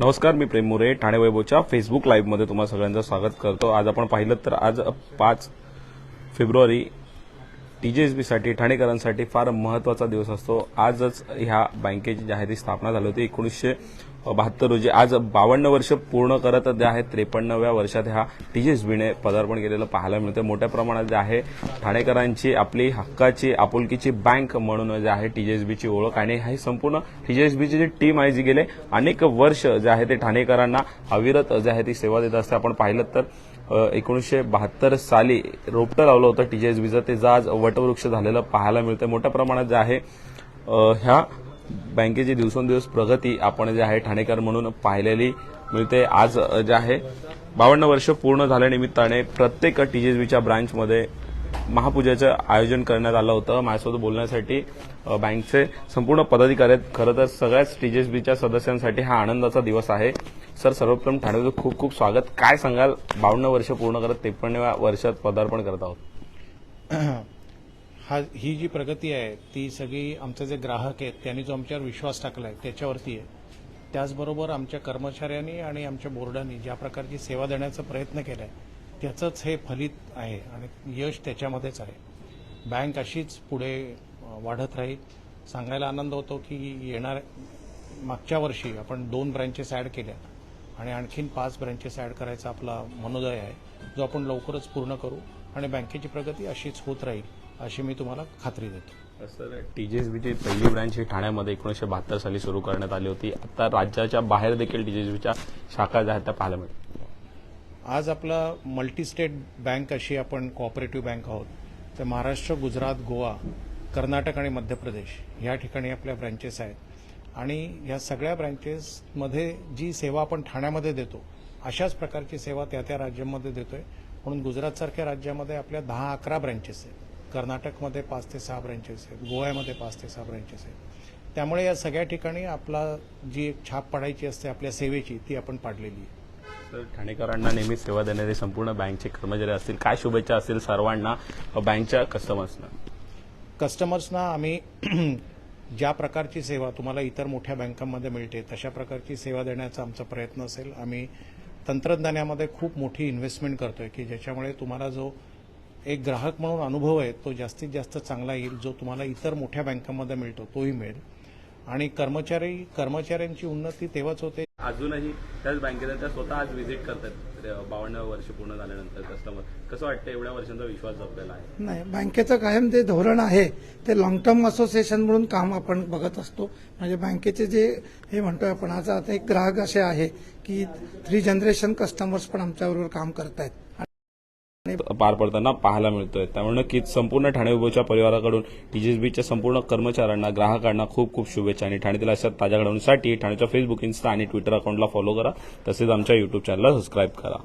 नमस्कार मी प्रेम मोरे ठाणे वैभवच्या फेसबुक लाईव्हमध्ये तुम्हाला सगळ्यांचं स्वागत करतो. आज आपण पाहिलं तर आज पाच फेब्रुवारी टीजेएसबीसाठी ठाणेकरांसाठी फार महत्त्वाचा दिवस असतो. आजच ह्या बँकेची जी आहे ती स्थापना झाली होती. एकोणीसशे बहात्तर रोजी. आज बावन्न वर्ष पूर्ण करत जे आहे त्रेपन्नव्या वर्षात ह्या टीजेएसबीने पदार्पण केलेलं पाहायला मिळतं. मोठ्या प्रमाणात जे आहे ठाणेकरांची आपली हक्काची आपुलकीची बँक म्हणून जे आहे टीजेएसबीची ओळख आणि ही संपूर्ण टीजेएसबीची जी टीम आहे जी गेले अनेक वर्ष जे आहे ते ठाणेकरांना अविरत जे आहे ती सेवा देत असते. आपण पाहिलं तर एकोणीसशे बहात्तर साली रोपटं लावलं होतं टीजेएसबीचं. ते आज वटवृक्ष झालेलं पाहायला मिळतं मोठ्या प्रमाणात जे आहे ह्या बँकेची दिवसेंदिवस प्रगती आपण जे आहे ठाणेकर म्हणून पाहिलेली मिळते. आज जे आहे बावन्न वर्ष पूर्ण झाल्यानिमित्ताने प्रत्येक टीजेएसबीच्या ब्रांचमध्ये महापूजेचं आयोजन करण्यात आलं होतं. माझ्यासोबत बोलण्यासाठी बँकचे संपूर्ण पदाधिकारी आहेत. खरं तर सगळ्याच टीजेएसबीच्या सदस्यांसाठी हा आनंदाचा दिवस आहे. सर सर्वप्रथम ठाण्याचं खूप खूप स्वागत. काय सांगाल? बावन्न वर्ष पूर्ण करत त्रेपन्नव्या वर्षात पदार्पण करत आहोत. हा ही जी प्रगती आहे ती सगळी आमचे जे ग्राहक आहेत त्यांनी जो आमच्यावर विश्वास टाकला आहे त्याच्यावरती आहे. त्याचबरोबर आमच्या कर्मचाऱ्यांनी आणि आमच्या बोर्डाने ज्या प्रकारची सेवा देण्याचा प्रयत्न केला आहे त्याचंच हे फलित आहे आणि यश त्याच्यामध्येच आहे. बँक अशीच पुढे वाढत राहील. सांगायला आनंद होतो की येणार मागच्या वर्षी आपण दोन ब्रँचेस ॲड केल्या. आणि आणखीन पाच ब्रँचेस ॲड करायचा आपला मनोदय आहे जो आपण लवकरच पूर्ण करू आणि बँकेची प्रगती अशीच होत राहील अशी मी तुम्हाला खात्री देतो. सर टीजेएसबीची पहिली ब्रँच ही ठाण्यामध्ये एकोणीसशे बहात्तर साली सुरू करण्यात आली होती. आता राज्याच्या बाहेर देखील टीजेएसबीच्या शाखा ज्या आहेत त्या पाहायला मिळतात आज आपला मल्टी स्टेट बँक अशी आपण कोऑपरेटिव्ह बँक आहोत. तर महाराष्ट्र गुजरात गोवा कर्नाटक आणि मध्य प्रदेश या ठिकाणी आपल्या ब्रँचेस आहेत. आणि या सगळ्या ब्रँचेसमध्ये जी सेवा आपण ठाण्यामध्ये देतो अशाच प्रकारची सेवा त्या त्या राज्यांमध्ये देतोय. म्हणून गुजरातसारख्या राज्यामध्ये आपल्या दहा अकरा ब्रँचेस आहेत. कर्नाटकमध्ये पाच ते सहा ब्रँचेस आहेत. गोव्यामध्ये पाच ते सहा ब्रँचेस आहेत. त्यामुळे या सगळ्या ठिकाणी आपला जी एक छाप पाडायची असते आपल्या सेवेची ती आपण पाडलेली आहे. तर ठाणेकरांना नेहमी सेवा देणारे संपूर्ण बँकचे कर्मचारी असतील. काय शुभेच्छा असतील सर्वांना? बँकच्या कस्टमर्सना कस्टमर्सना आम्ही ज्या प्रकारची सेवा तुम्हाला इतर मोठ्या बँकांमध्ये मिळते तशा प्रकारची सेवा देण्याचा आमचा प्रयत्न असेल. आम्ही तंत्रज्ञानामध्ये खूप मोठी इन्व्हेस्टमेंट करतोय की ज्याच्यामुळे तुम्हाला जो एक ग्राहक म्हणून अनुभव आहे तो जास्तीत जास्त चांगला येईल जो तुम्हाला इतर मोठ्या बँकांमध्ये मिळतो तोही मिळेल. आणि कर्मचारी कर्मचाऱ्यांची उन्नती तेव्हाच होते अजूनही त्याच बँकेत त्या स्वतः आज व्हिजिट करतात बावन्न वर्ष पूर्ण झाल्यानंतर कस्टमर कसं वाटतं एवढ्या वर्षांचा विश्वास जपलेला आहे? नाही बँकेचं कायम जे धोरण आहे ते लॉंग टर्म असोसिएशन म्हणून काम आपण बघत असतो. म्हणजे बँकेचे जे हे म्हणतोय आपण आज आता एक ग्राहक असे आहे की थ्री जनरेशन कस्टमर्स पण आमच्याबरोबर काम करत आहेत पार पडताना पाहायला मिळतोय. त्यामुळे नक्कीच संपूर्ण ठाणे उभोच्या परिवाराकडून टीजीएसबीच्या संपूर्ण कर्मचाऱ्यांना ग्राहकांना खूप खूप शुभेच्छा आणि ठाण्यातील अशा ताज्या घडवण्यासाठी ठाण्याच्या फेसबुक इन्स्टा आणि ट्विटर अकाउंटला फॉलो करा. तसेच आमच्या युट्यूब चॅनलला सबस्क्राईब करा.